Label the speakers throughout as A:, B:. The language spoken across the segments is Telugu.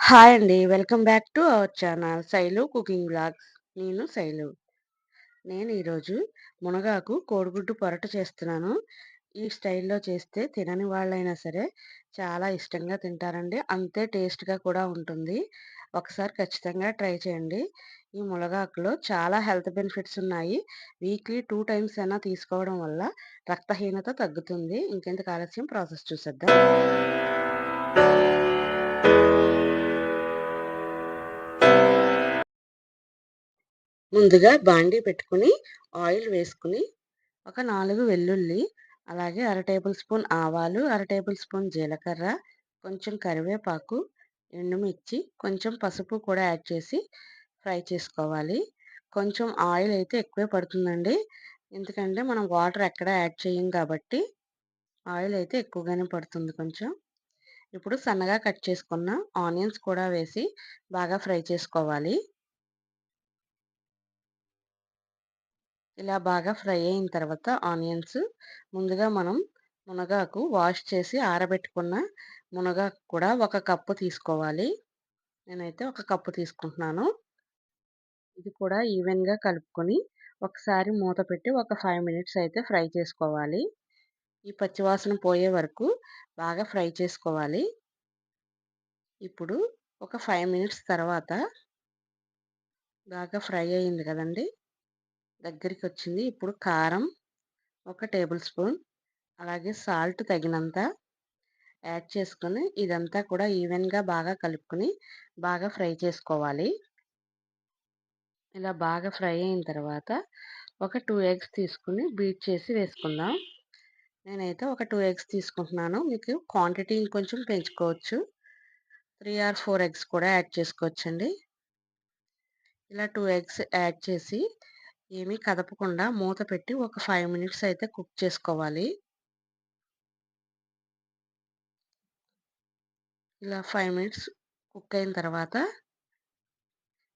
A: హాయ్ అండి. Welcome back to our channel Shailu cooking blogs. నేను శైలు. నేను ఈరోజు మునగాకు కోడిగుడ్డు పొరటు చేస్తున్నాను. ఈ స్టైల్‌లో చేస్తే తినని వాళ్ళైనా సరే చాలా ఇష్టంగా తింటారండి. అంతే టేస్ట్‌గా కూడా ఉంటుంది. ఒకసారి ఖచ్చితంగా ట్రై చేయండి. ఈ మునగాకులో చాలా హెల్త్ బెనిఫిట్స్ ఉన్నాయి. వీక్లీ టూ టైమ్స్ అయినా తీసుకోవడం వల్ల రక్తహీనత తగ్గుతుంది. ఇంకెందుకు ఆలస్యం ప్రాసెస్ చూసేద్దాం. ముందుగా బాండీ పెట్టుకుని ఆయిల్ వేసుకుని ఒక నాలుగు వెల్లుల్లి అలాగే అర టేబుల్ స్పూన్ ఆవాలు అర టేబుల్ స్పూన్ జీలకర్ర కొంచెం కరివేపాకు ఎండుమిర్చి కొంచెం పసుపు కూడా యాడ్ చేసి ఫ్రై చేసుకోవాలి. కొంచెం ఆయిల్ అయితే ఎక్కువే పడుతుందండి. ఎందుకంటే మనం వాటర్ ఎక్కడ యాడ్ చేయం కాబట్టి ఆయిల్ అయితే ఎక్కువగానే పడుతుంది కొంచెం. ఇప్పుడు సన్నగా కట్ చేసుకున్న ఆనియన్స్ కూడా వేసి బాగా ఫ్రై చేసుకోవాలి. ఇలా బాగా ఫ్రై అయిన తర్వాత ఆనియన్స్ ముందుగా మనం మునగాకు వాష్ చేసి ఆరబెట్టుకున్న మునగాకు కూడా ఒక కప్పు తీసుకోవాలి. నేనైతే ఒక కప్పు తీసుకుంటున్నాను. ఇది కూడా ఈవెన్గా కలుపుకొని ఒకసారి మూత పెట్టి ఒక ఫైవ్ మినిట్స్ అయితే ఫ్రై చేసుకోవాలి. ఈ పచ్చివాసన పోయే వరకు బాగా ఫ్రై చేసుకోవాలి. ఇప్పుడు ఒక ఫైవ్ మినిట్స్ తర్వాత బాగా ఫ్రై అయింది కదండి. దగ్గరికి వచ్చింది ఇప్పుడు కారం ఒక టేబుల్ స్పూన్ అలాగే సాల్ట్ తగినంత యాడ్ చేసుకొని ఇదంతా కూడా ఈవెన్గా బాగా కలుపుకొని బాగా ఫ్రై చేసుకోవాలి. ఇలా బాగా ఫ్రై అయిన తర్వాత ఒక టూ ఎగ్స్ తీసుకుని బీట్ చేసి వేసుకుందాం. నేనైతే ఒక టూ ఎగ్స్ తీసుకుంటున్నాను. మీకు క్వాంటిటీ ఇంకొంచెం పెంచుకోవచ్చు. త్రీ ఆర్ ఫోర్ ఎగ్స్ కూడా యాడ్ చేసుకోవచ్చండి. ఇలా టూ ఎగ్స్ యాడ్ చేసి ఏమీ కదపకుండా మూత పెట్టి ఒక ఫైవ్ మినిట్స్ అయితే కుక్ చేసుకోవాలి. ఇలా ఫైవ్ మినిట్స్ కుక్ అయిన తర్వాత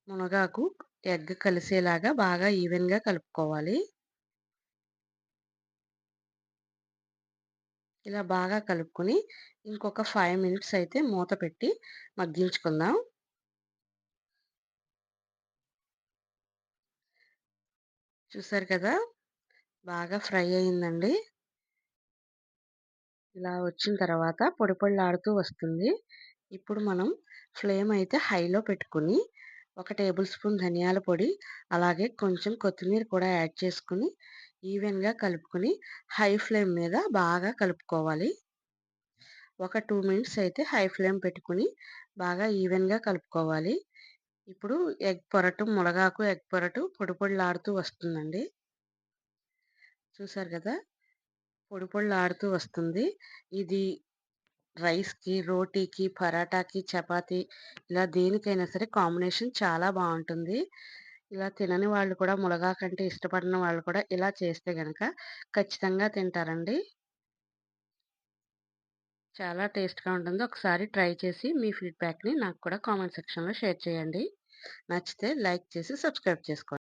A: మునగాకు ఎగ్ కలిసేలాగా బాగా ఈవెన్గా కలుపుకోవాలి. ఇలా బాగా కలుపుకొని ఇంకొక ఫైవ్ మినిట్స్ అయితే మూత పెట్టి మగ్గించుకుందాం. చూసారు కదా! బాగా ఫ్రై అయిందండి. ఇలా వచ్చిన తర్వాత పొడి పొడిలాడుతూ వస్తుంది. ఇప్పుడు మనం ఫ్లేమ్ అయితే హైలో పెట్టుకుని ఒక టేబుల్ స్పూన్ ధనియాల పొడి అలాగే కొంచెం కొత్తిమీర కూడా యాడ్ చేసుకుని ఈవెన్గా కలుపుకొని హై ఫ్లేమ్ మీద బాగా కలుపుకోవాలి. ఒక టూ మినిట్స్ అయితే హై ఫ్లేమ్ పెట్టుకుని బాగా ఈవెన్గా కలుపుకోవాలి. ఇప్పుడు ఎగ్ పొరటు మునగాకు ఎగ్ పొరటు పొడి పొడిలాడుతూ వస్తుందండి. చూసారు కదా? పొడి పొడిలాడుతూ వస్తుంది. ఇది రైస్కి రోటీకి పరాటాకి చపాతీ ఇలా దేనికైనా సరే కాంబినేషన్ చాలా బాగుంటుంది. ఇలా తినని వాళ్ళు కూడా మునగాకంటే ఇష్టపడిన వాళ్ళు కూడా ఇలా చేస్తే కనుక ఖచ్చితంగా తింటారండి. చాలా టేస్ట్‌గా ఉంటుంది. ఒకసారి ట్రై చేసి మీ ఫీడ్‌బ్యాక్‌ని నాకు కూడా కామెంట్ సెక్షన్‌లో షేర్ చేయండి. నచ్చితే లైక్ చేసి సబ్స్క్రైబ్ చేసుకోండి.